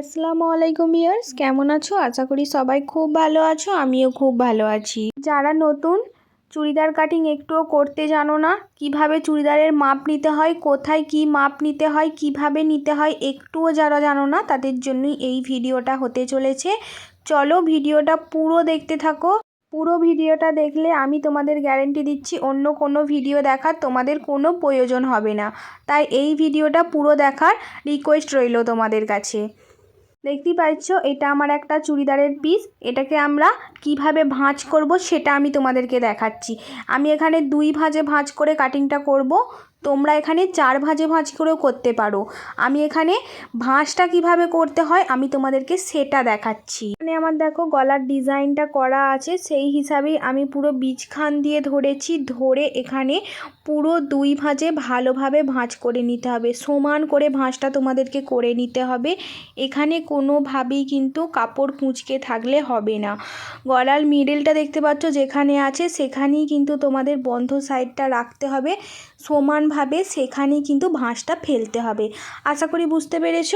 আসসালামু আলাইকুম ইয়ার্স কেমন আছো? আশা করি সবাই খুব ভালো আছো, আমিও খুব ভালো আছি। যারা নতুন, চুড়িদার কাটিং একটুও করতে জানো না, কীভাবে চুড়িদারের মাপ নিতে হয়, কোথায় কি মাপ নিতে হয়, কীভাবে নিতে হয় একটুও যারা জানো না, তাদের জন্যই এই ভিডিওটা হতে চলেছে। চলো ভিডিওটা পুরো দেখতে থাকো। পুরো ভিডিওটা দেখলে আমি তোমাদের গ্যারেন্টি দিচ্ছি, অন্য কোনো ভিডিও দেখার তোমাদের কোনো প্রয়োজন হবে না। তাই এই ভিডিওটা পুরো দেখার রিকোয়েস্ট রইল তোমাদের কাছে। দেখতেই পাচ্ছ, এটা আমার একটা চুড়িদারের পিস এটাকে আমরা কীভাবে ভাঁজ করব সেটা আমি তোমাদেরকে দেখাচ্ছি। আমি এখানে দুই ভাঁজে ভাঁজ করে কাটিংটা করব। তোমরা এখানে চার ভাঁজে ভাঁজ করেও করতে পারো। আমি এখানে ভাঁজটা কীভাবে করতে হয় আমি তোমাদেরকে সেটা দেখাচ্ছি। এখানে আমার দেখো গলার ডিজাইনটা করা আছে, সেই হিসাবেই আমি পুরো বীজখান দিয়ে ধরেছি, ধরে এখানে পুরো দুই ভাঁজে ভালোভাবে ভাঁজ করে নিতে হবে। সমান করে ভাঁজটা তোমাদেরকে করে নিতে হবে। এখানে কোনোভাবেই কিন্তু কাপড় কুঁচকে থাকলে হবে না। গলার মিডলটা দেখতে পাচ্ছ যেখানে আছে সেখানেই কিন্তু তোমাদের বন্ধ সাইডটা রাখতে হবে। সমানভাবে সেখানেই কিন্তু ভাঁজটা ফেলতে হবে। আশা করি বুঝতে পেরেছ?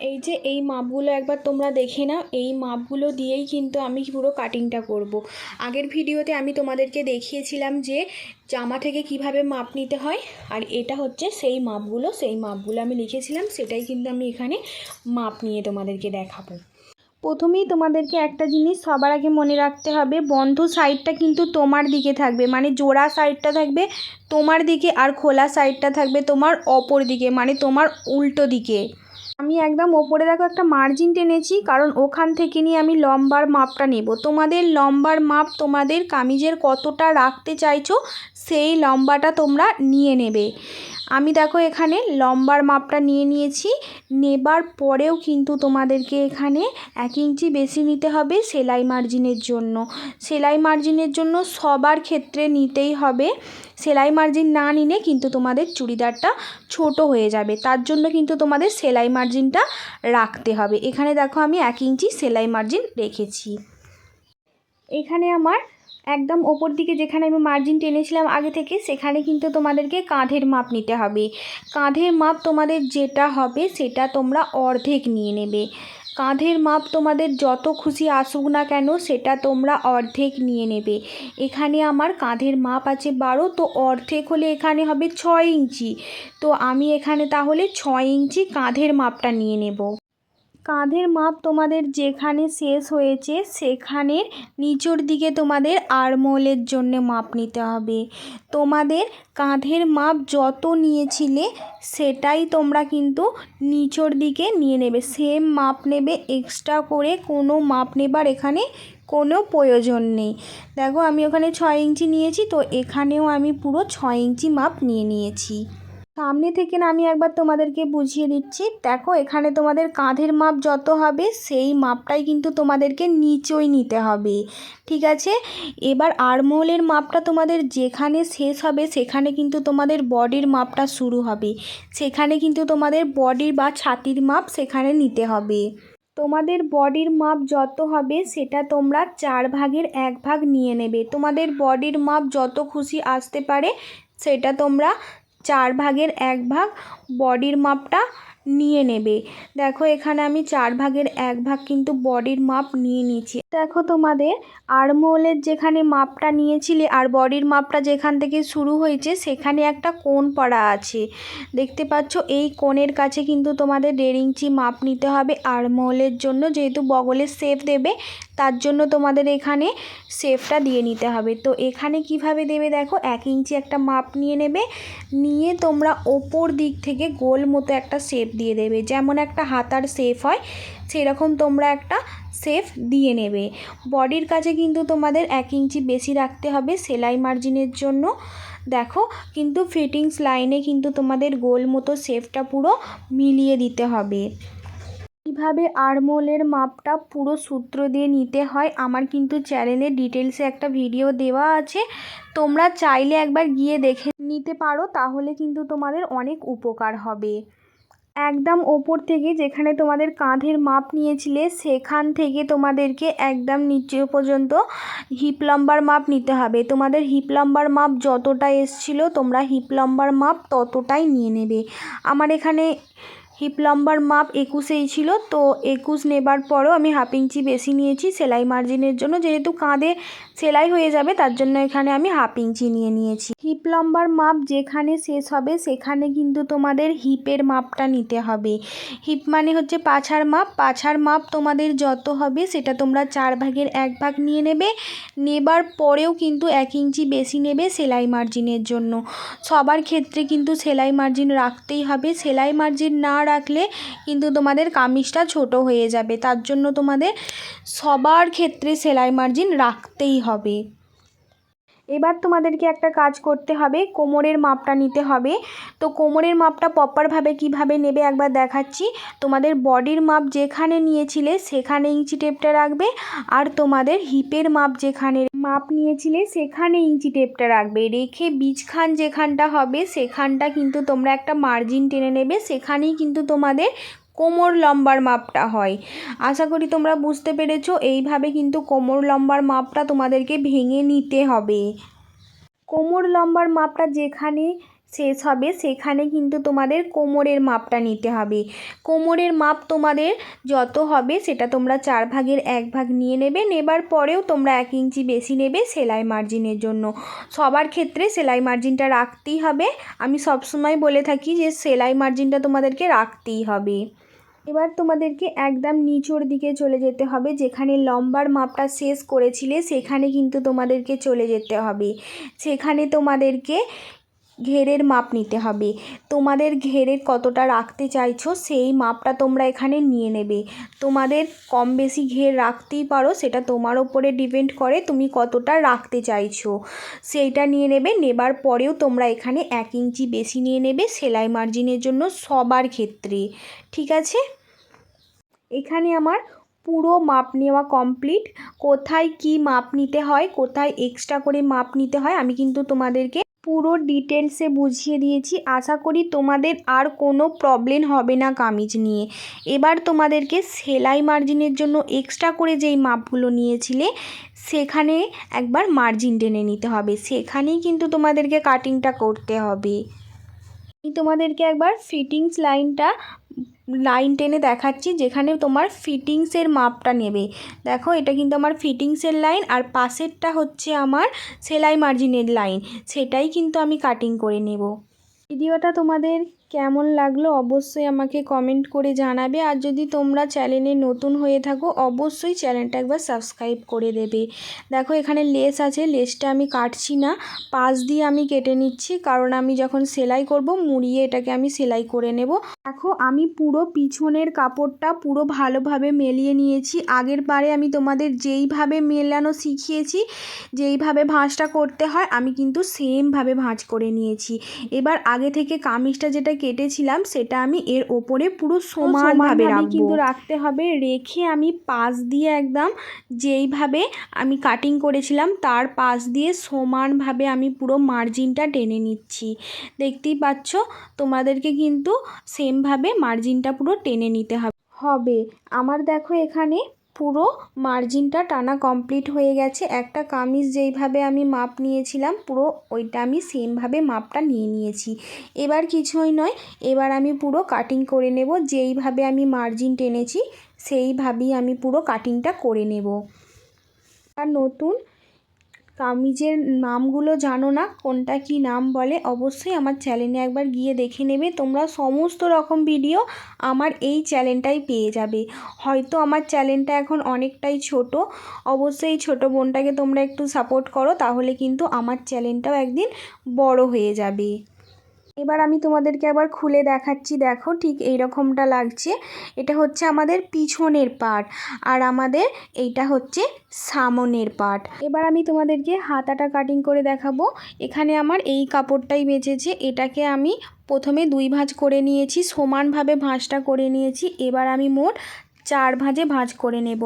এই যে এই মাপগুলো একবার তোমরা দেখে নাও। এই মাপগুলো দিয়েই কিন্তু আমি পুরো কাটিংটা করব। আগের ভিডিওতে আমি তোমাদেরকে দেখিয়েছিলাম যে জামা থেকে কীভাবে মাপ নিতে হয়, আর এটা হচ্ছে সেই মাপগুলো। সেই মাপগুলো আমি লিখেছিলাম, সেটাই কিন্তু আমি এখানে মাপ নিয়ে তোমাদেরকে দেখাবো। প্রথমেই তোমাদেরকে একটা জিনিস সবার আগে মনে রাখতে হবে, বন্ধ সাইডটা কিন্তু তোমার দিকে থাকবে মানে জোড়া সাইডটা থাকবে, তোমার দিকে আর খোলা সাইডটা থাকবে তোমার অপর দিকে মানে তোমার উল্টো দিকে। আমি একদম ওপরে দেখো একটা মার্জিন টেনেছি, কারণ ওখান থেকে নিয়ে আমি লম্বার মাপটা নেব। তোমাদের লম্বার মাপ তোমাদের কামিজের কতটা রাখতে চাইছো, সেই লম্বাটা তোমরা নিয়ে নেবে। আমি দেখো এখানে লম্বার মাপটা নিয়ে নিয়েছি, নেবার পরেও কিন্তু তোমাদেরকে এখানে এক ইঞ্চি বেশি নিতে হবে সেলাই মার্জিনের জন্য। সেলাই মার্জিনের জন্য সবার ক্ষেত্রে নিতেই হবে। সেলাই মার্জিন না নিলে কিন্তু তোমাদের চুড়িদারটা ছোট হয়ে যাবে। তার জন্য কিন্তু তোমাদের সেলাই মার্জিনটা রাখতে হবে। এখানে দেখো আমি এক ইঞ্চি সেলাই মার্জিন রেখেছি। এখানে আমার একদম ওপর দিকে যেখানে আমি মার্জিন টেনেছিলাম আগে থেকে, সেখানে কিন্তু তোমাদেরকে কাঁধের মাপ নিতে হবে। কাঁধের মাপ তোমাদের যেটা হবে, সেটা তোমরা অর্ধেক নিয়ে নেবে। কাঁধের মাপ তোমাদের যত খুশি আসুক না কেন, সেটা তোমরা অর্ধেক নিয়ে নেবে। এখানে আমার কাঁধের মাপ আছে বারো, তো অর্ধেক হলে এখানে হবে ছয় ইঞ্চি। তো আমি এখানে তাহলে ছয় ইঞ্চি কাঁধের মাপটা নিয়ে নেব। কাঁধের মাপ তোমাদের যেখানে শেষ হয়েছে, সেখানের নিচের দিকে তোমাদের আড়মোলের জন্য মাপ নিতে হবে। তোমাদের কাঁধের মাপ যত নিয়েছিলে, সেটাই তোমরা কিন্তু নিচের দিকে নিয়ে নেবে। সেম মাপ নেবে এক্সট্রা করে কোনো মাপ নেবার এখানে কোনো প্রয়োজন নেই। দেখো, আমি ওখানে ছয় ইঞ্চি নিয়েছি, তো এখানেও আমি পুরো ছয় ইঞ্চি মাপ নিয়ে নিয়েছি। সামনে থেকে না আমি একবার তোমাদেরকে বুঝিয়ে দিচ্ছি। দেখো, এখানে তোমাদের কাঁধের মাপ যত হবে, সেই মাপটাই কিন্তু তোমাদেরকে নিচেই নিতে হবে। ঠিক আছে? এবার আড়মোলের মাপটা তোমাদের যেখানে শেষ হবে, সেখানে কিন্তু তোমাদের বডির মাপটা শুরু হবে। সেখানে কিন্তু তোমাদের বডির বা ছাতির মাপ সেখানে নিতে হবে। তোমাদের বডির মাপ যত হবে, সেটা তোমরা চার ভাগের এক ভাগ নিয়ে নেবে। তোমাদের বডির মাপ যত খুশি আসতে পারে, সেটা তোমরা চার ভাগের এক ভাগ বডির মাপটা নিয়ে নেবে। দেখো এখানে আমি চার ভাগের এক ভাগ কিন্তু বডির মাপ নিয়ে নিয়েছি। দেখো তোমাদের আড়মোলের যেখানে মাপটা নিয়েছিলে আর বডির মাপটা যেখান থেকে শুরু হয়েছে, সেখানে একটা কোণ পড়া আছে। দেখতে পাচ্ছ, এই কোণের কাছে কিন্তু তোমাদের দেড় ইঞ্চি মাপ নিতে হবে আড়মোলের জন্য, যেহেতু বগলের শেপ দেবে, তার জন্য তোমাদের এখানে শেপটা দিয়ে নিতে হবে। তো এখানে কীভাবে দেবে দেখো, এক ইঞ্চি একটা মাপ নিয়ে নেবে, নিয়ে তোমরা ওপর দিক থেকে গোল মতো একটা শেপ দিয়ে দেবে। যেমন একটা হাতার শেপ হয়, সেরকম তোমরা একটা শেপ দিয়ে নেবে। বডির কাছে কিন্তু তোমাদের এক ইঞ্চি বেশি রাখতে হবে সেলাই মার্জিনের জন্য। দেখো, কিন্তু ফিটিংস লাইনে কিন্তু তোমাদের গোল মতো শেপটা পুরো মিলিয়ে দিতে হবে। কীভাবে আড়মোলের মাপটা পুরো সূত্র দিয়ে নিতে হয়। আমার কিন্তু চ্যানেলে ডিটেলসে একটা ভিডিও দেওয়া আছে। তোমরা চাইলে একবার গিয়ে দেখে নিতে পারো, তাহলে কিন্তু তোমাদের অনেক উপকার হবে। একদম ওপর থেকে যেখানে তোমাদের কাঁধের মাপ নিয়েছিলে, সেখান থেকে তোমাদেরকে একদম নিচে পর্যন্ত হিপ লম্বার মাপ নিতে হবে। তোমাদের হিপ লম্বার মাপ যতটা এসছিলো, তোমরা হিপ লম্বার মাপ ততটাই নিয়ে নেবে। আমার এখানে হিপ লম্বার মাপ একুশেই ছিল, তো একুশ নেবার পরও আমি হাফ ইঞ্চি বেশি নিয়েছি, সেলাই মার্জিনের জন্য। যেহেতু কাঁধে সেলাই হয়ে যাবে, তার জন্য এখানে আমি হাফ ইঞ্চি নিয়ে নিয়েছি। হিপ লম্বার মাপ যেখানে শেষ হবে, সেখানে কিন্তু তোমাদের হিপের মাপটা নিতে হবে। হিপ মানে হচ্ছে পাছার মাপ পাছার মাপ তোমাদের যত হবে সেটা তোমরা চার ভাগের এক ভাগ নিয়ে নেবে। নেবার পরেও কিন্তু এক ইঞ্চি বেশি নেবে সেলাই মার্জিনের জন্য। সবার ক্ষেত্রে কিন্তু সেলাই মার্জিন রাখতেই হবে। সেলাই মার্জিন না রাখলে কিন্তু তোমাদের কামিজটা ছোট হয়ে যাবে। তার জন্য তোমাদের সবার ক্ষেত্রে সেলাই মার্জিন রাখতেই হবে এবার তোমাদেরকে একটা কাজ করতে হবে, কোমরের মাপটা নিতে হবে। তো কোমরের মাপটা প্রপারভাবে কীভাবে নেবে একবার দেখাচ্ছি। তোমাদের বডির মাপ যেখানে নিয়েছিলে সেখানে ইঞ্চি টেপটা রাখবে আর তোমাদের হিপের মাপ যেখানে মাপ নিয়েছিলে সেখানে ইঞ্চি টেপটা রাখবে। রেখে বীজখান যেখানটা হবে সেখানটা কিন্তু তোমরা একটা মার্জিন টেনে নেবে। সেখানেই কিন্তু তোমাদের কোমর লম্বার মাপটা হয়। আশা করি তোমরা বুঝতে পেরেছ, এইভাবে কিন্তু কোমর লম্বার মাপটা তোমাদেরকে ভেঙে নিতে হবে। কোমর লম্বার মাপটা যেখানে শেষ হবে, সেখানে কিন্তু তোমাদের কোমরের মাপটা নিতে হবে। কোমরের মাপ তোমাদের যত হবে, সেটা তোমরা চার ভাগের এক ভাগ নিয়ে নেবে, নেবার পরেও তোমরা এক ইঞ্চি বেশি নেবে সেলাই মার্জিনের জন্য। সবার ক্ষেত্রে সেলাই মার্জিনটা রাখতেই হবে। আমি সবসময় বলে থাকি যে, সেলাই মার্জিনটা তোমাদেরকে রাখতেই হবে। এবার তোমাদেরকে একদম নিচুর দিকে চলে যেতে হবে, যেখানে লম্বার মাপটা শেষ করেছিলে সেখানে কিন্তু তোমাদেরকে চলে যেতে হবে। সেখানে তোমাদেরকে ঘেরের মাপ নিতে হবে। তোমাদের ঘেরের কতটা রাখতে চাইছো সেই মাপটা তোমরা এখানে নিয়ে নেবে। তোমাদের কম বেশি ঘের রাখতেই পারো, সেটা তোমার ওপরে ডিপেন্ড করে তুমি কতটা রাখতে চাইছো। সেইটা নিয়ে নেবে, নেবার পরেও তোমরা এখানে এক ইঞ্চি বেশি নিয়ে নেবে, সেলাই মার্জিনের জন্য সবার ক্ষেত্রে। ঠিক আছে? এখানে আমার পুরো মাপ নেওয়া কমপ্লিট কোথায় কি মাপ নিতে হয়, কোথায় এক্সট্রা করে মাপ নিতে হয়, আমি কিন্তু তোমাদেরকে পুরো ডিটেলসে বুঝিয়ে দিয়েছি। আশা করি তোমাদের আর কোনো প্রবলেম হবে না কামিজ নিয়ে। এবার তোমাদেরকে সেলাই মার্জিনের জন্য এক্সট্রা করে যেই মাপগুলো নিয়েছিলে, সেখানে একবার মার্জিন টেনে নিতে হবে। সেখানেই কিন্তু তোমাদেরকে কাটিংটা করতে হবে। আমি তোমাদেরকে একবার ফিটিংস লাইনটা লাইন টেনে দেখাচ্ছি, যেখানে তোমার ফিটিংসের মাপটা নেবে। দেখো, এটা কিন্তু আমার ফিটিংসের লাইন আর পাশেরটা হচ্ছে আমার সেলাই মার্জিনের লাইন সেটাই কিন্তু আমি কাটিং করে নেব। ভিডিওটা তোমাদের কেমন লাগল অবশ্যই আমাকে কমেন্ট করে জানাবে। আর যদি তোমরা চ্যানেলে নতুন হয়ে থাকো, অবশ্যই চ্যানেলটা একবার সাবস্ক্রাইব করে দেবে। দেখো এখানে লেস আছে লেসটা আমি কাটছি না। পাশ দিয়ে আমি কেটে নিচ্ছি, কারণ আমি যখন সেলাই করব, মুড়িয়ে এটাকে আমি সেলাই করে নেব। দেখো আমি পুরো পিছনের কাপড়টা পুরো ভালোভাবে মেলিয়ে নিয়েছি। আগের বারে আমি তোমাদের যেইভাবে মেলানো শিখিয়েছি, যেইভাবে ভাঁজটা করতে হয়, আমি কিন্তু সেমভাবে ভাঁজ করে নিয়েছি। এবার আগে থেকে কামিজটা যেটা কেটেছিলাম সেটা আমি এর ওপরে পুরো সমানভাবে কিন্তু রাখতে হবে। রেখে আমি পাশ দিয়ে একদম যেইভাবে আমি কাটিং করেছিলাম তার পাশ দিয়ে সমানভাবে আমি পুরো মার্জিনটা টেনে নিচ্ছি। দেখতেই পাচ্ছ তোমাদেরকে কিন্তু সেমভাবে মার্জিনটা পুরো টেনে নিতে হবে। হবে। আমার দেখো এখানে পুরো মার্জিনটা টানা কমপ্লিট হয়ে গেছে। একটা কামিজ যেইভাবে আমি মাপ নিয়েছিলাম, পুরো ওইটা আমি সেমভাবে মাপটা নিয়ে নিয়েছি। এবার কিছুই নয়, এবার আমি পুরো কাটিং করে নেব। যেইভাবে আমি মার্জিন টেনেছি, সেইভাবেই আমি পুরো কাটিংটা করে নেব। আর নতুন কামিজের নামগুলো জানো না? কোনটা কি নাম বলে? অবশ্যই আমার চ্যানেলে একবার গিয়ে দেখে নেবে। তোমরা সমস্ত রকম ভিডিও আমার এই চ্যানেলটাই পেয়ে যাবে। হয়তো আমার চ্যানেলটা এখন অনেকটাই ছোট। অবশ্যই ছোট বোনটাকে তোমরা একটু সাপোর্ট করো, তাহলে কিন্তু আমার চ্যানেলটাও একদিন বড় হয়ে যাবে। এবার আমি তোমাদেরকে আবার খুলে দেখাচ্ছি, দেখো ঠিক এই রকমটা লাগছে। এটা হচ্ছে আমাদের পিছনের পার্ট আর আমাদের এইটা হচ্ছে সামনের পার্ট এবার আমি তোমাদেরকে হাতাটা কাটিং করে দেখাবো। এখানে আমার এই কাপড়টাই বেঁচেছে, এটাকে আমি প্রথমে দুই ভাঁজ করে নিয়েছি, সমানভাবে ভাঁজটা করে নিয়েছি। এবার আমি মোট চার ভাঁজে ভাঁজ করে নেব।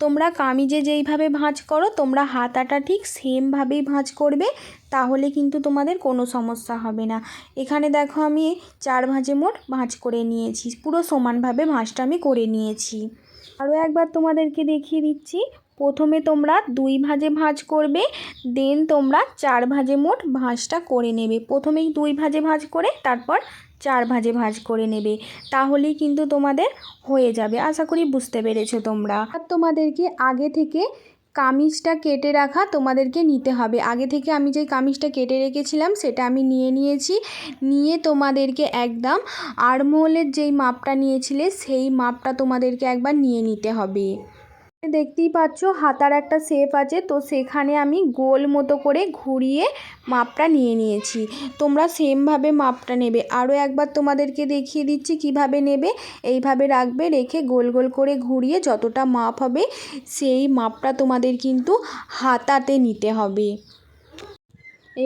তোমরা কামিজে যেইভাবে ভাঁজ করো, তোমরা হাতাটা ঠিক সেমভাবেই ভাঁজ করবে, তাহলে কিন্তু তোমাদের কোনো সমস্যা হবে না। এখানে দেখো আমি চার ভাঁজে মোট ভাঁজ করে নিয়েছি, পুরো সমানভাবে ভাঁজটা আমি করে নিয়েছি। আরও একবার তোমাদেরকে দেখিয়ে দিচ্ছি, প্রথমে তোমরা দুই ভাঁজে ভাঁজ করবে, দেন তোমরা চার ভাঁজে মোট ভাঁজটা করে নেবে। প্রথমেই দুই ভাঁজে ভাঁজ করে, তারপর চার ভাজে ভাজ করে নেবে, তাহলেই কিন্তু তোমাদের হয়ে যাবে। আশা করি বুঝতে পেরেছ তোমরা। আর তোমাদেরকে আগে থেকে কামিজটা কেটে রাখা তোমাদেরকে নিতে হবে। আগে থেকে আমি যে কামিজটা কেটে রেখেছিলাম, সেটা আমি নিয়ে নিয়েছি। নিয়ে তোমাদেরকে একদম আড়মোলের যেই মাপটা নিয়েছিলে, সেই মাপটা তোমাদেরকে একবার নিয়ে নিতে হবে। দেখতেই পাচ্ছ, হাতার একটা শেপ আছে। তো সেখানে আমি গোল মতো করে ঘুরিয়ে মাপটা নিয়ে নিয়েছি। তোমরা সেমভাবে মাপটা নেবে। আরও একবার তোমাদেরকে দেখিয়ে দিচ্ছি কীভাবে নেবে। এইভাবে রাখবে, রেখে গোল গোল করে ঘুরিয়ে যতটা মাপ হবে, সেই মাপটা তোমাদের কিন্তু হাতাতে নিতে হবে।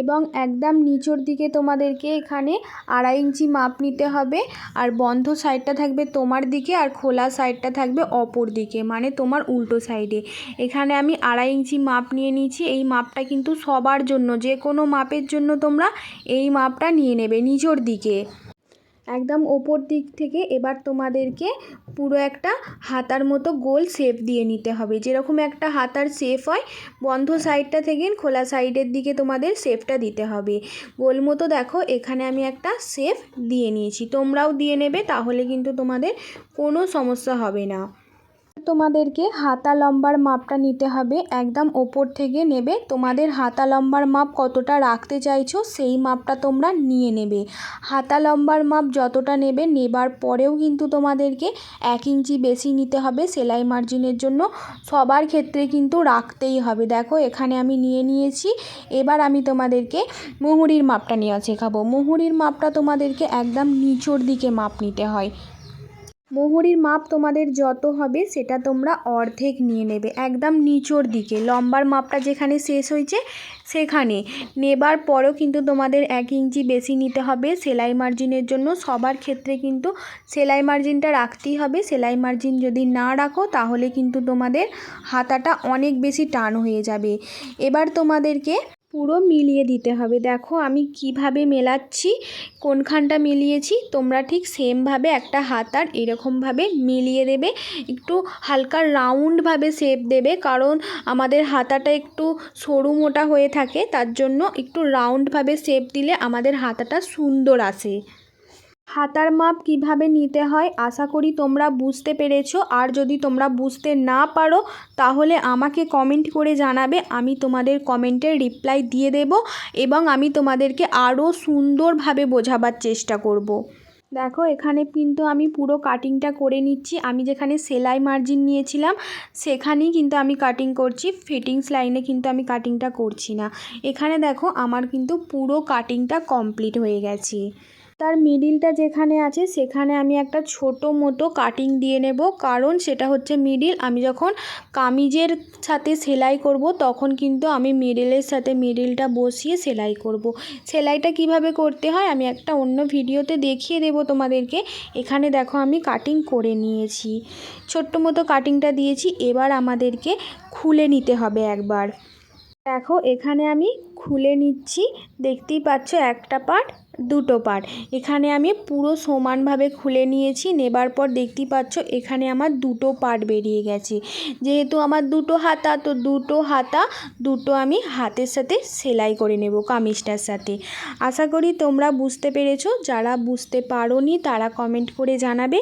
এবং একদম নিচের দিকে তোমাদেরকে এখানে আড়াই ইঞ্চি মাপ নিতে হবে। আর বন্ধ সাইডটা থাকবে তোমার দিকে আর খোলা সাইডটা থাকবে অপর দিকে মানে তোমার উল্টো সাইডে। এখানে আমি আড়াই ইঞ্চি মাপ নিয়ে নিয়েছি। এই মাপটা কিন্তু সবার জন্য, যে কোনো মাপের জন্য তোমরা এই মাপটা নিয়ে নেবে নিচের দিকে। একদম ওপর দিক থেকে এবার তোমাদেরকে পুরো একটা হাতার মতো গোল শেপ দিয়ে নিতে হবে। যেরকম একটা হাতার শেপ হয়, বন্ধ সাইডটা থেকে খোলা সাইডের দিকে তোমাদের শেপটা দিতে হবে। গোল মতো দেখো, এখানে আমি একটা শেপ দিয়ে নিয়েছি। তোমরাও দিয়ে নেবে, তাহলে কিন্তু তোমাদের কোনো সমস্যা হবে না। তোমাদেরকে হাতা লম্বার মাপটা নিতে হবে। একদম ওপর থেকে নেবে। তোমাদের হাতা লম্বার মাপ কতটা রাখতে চাইছো সেই মাপটা তোমরা নিয়ে নেবে। হাতা লম্বার মাপ যতটা নেবে, নেবার পরেও কিন্তু তোমাদেরকে এক ইঞ্চি বেশি নিতে হবে সেলাই মার্জিনের জন্য। সবার ক্ষেত্রে কিন্তু রাখতেই হবে। দেখো, এখানে আমি নিয়ে নিয়েছি। এবার আমি তোমাদেরকে মুহুরির মাপটা নেওয়া শেখাবো। মুহুরির মাপটা তোমাদেরকে একদম নিচের দিকে মাপ নিতে হয়। মোহরির মাপ তোমাদের যত হবে সেটা তোমরা অর্ধেক নিয়ে নেবে, একদম নিচের দিকে। লম্বার মাপটা যেখানে শেষ হয়েছে সেখানে। নেবার পরেও কিন্তু তোমাদের এক ইঞ্চি বেশি নিতে হবে সেলাই মার্জিনের জন্য। সবার ক্ষেত্রে কিন্তু সেলাই মার্জিনটা রাখতেই হবে। সেলাই মার্জিন যদি না রাখো তাহলে কিন্তু তোমাদের হাতাটা অনেক বেশি টান হয়ে যাবে। এবার তোমাদেরকে পুরো মিলিয়ে দিতে হবে। দেখো আমি কীভাবে মেলাচ্ছি, কোনখানটা মিলিয়েছি, তোমরা ঠিক সেমভাবে একটা হাতার এরকমভাবে মিলিয়ে দেবে। একটু হালকা রাউন্ডভাবে শেপ দেবে, কারণ আমাদের হাতাটা একটু সরু মোটা হয়ে থাকে, তার জন্য একটু রাউন্ডভাবে শেপ দিলে আমাদের হাতাটা সুন্দর আসে। হাতার মাপ কীভাবে নিতে হয়, আশা করি তোমরা বুঝতে পেরেছ। আর যদি তোমরা বুঝতে না পারো, তাহলে আমাকে কমেন্ট করে জানাবে, আমি তোমাদের কমেন্টের রিপ্লাই দিয়ে দেব এবং আমি তোমাদেরকে আরও সুন্দরভাবে বোঝাবার চেষ্টা করব। দেখো, এখানে কিন্তু আমি পুরো কাটিংটা করে নিচ্ছি। আমি যেখানে সেলাই মার্জিন নিয়েছিলাম, সেখানেই কিন্তু আমি কাটিং করছি। ফিটিংস লাইনে কিন্তু আমি কাটিংটা করছি না। এখানে দেখো, আমার কিন্তু পুরো কাটিংটা কমপ্লিট হয়ে গেছে। তার মিডিলটা যেখানে আছে, সেখানে আমি একটা ছোটো মতো কাটিং দিয়ে নেব। কারণ সেটা হচ্ছে মিডিল আমি যখন কামিজের সাথে সেলাই করব, তখন কিন্তু আমি মিডিলের সাথে মিডিলটা বসিয়ে সেলাই করব। সেলাইটা কীভাবে করতে হয়, আমি একটা অন্য ভিডিওতে দেখিয়ে দেব তোমাদেরকে। এখানে দেখো আমি কাটিং করে নিয়েছি। ছোট্ট মতো কাটিংটা দিয়েছি, এবার আমাদেরকে খুলে নিতে হবে একবার। দেখো, এখানে আমি খুলে নিচ্ছি। দেখতেই পাচ্ছ একটা পার্ট দুটো পার্ট এখানে আমি পুরো সমানভাবে খুলে নিয়েছি, নেবার পর দেখতেই পাচ্ছ এখানে আমার দুটো পার্ট বেরিয়ে গেছে। যেহেতু আমার দুটো হাতা, তো দুটো হাতা, দুটো আমি হাতের সাথে সেলাই করে নেব কামিজটার সাথে। আশা করি তোমরা বুঝতে পেরেছ, যারা বুঝতে পারোনি তারা কমেন্ট করে জানাবে।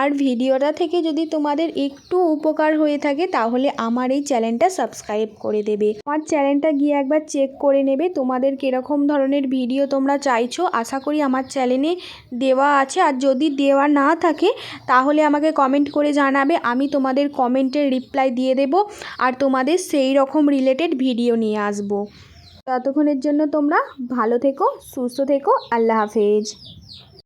আর ভিডিওটা থেকে যদি তোমাদের একটু উপকার হয়ে থাকে তাহলে আমার এই চ্যানেলটা সাবস্ক্রাইব করে দেবে। আমার চ্যানেলটা গিয়ে একবার চেক করে নেবে, তোমাদের কীরকম ধরনের ভিডিও তোমরা চাইছো। আশা করি আমার চ্যানেলে দেওয়া আছে। আর যদি দেওয়া না থাকে, তাহলে আমাকে কমেন্ট করে জানাবে। আমি তোমাদের কমেন্টের রিপ্লাই দিয়ে দেব। আর তোমাদের সেই রকম রিলেটেড ভিডিও নিয়ে আসব। ততক্ষণের জন্য তোমরা ভালো থেকো, সুস্থ থেকো। আল্লাহ হাফেজ।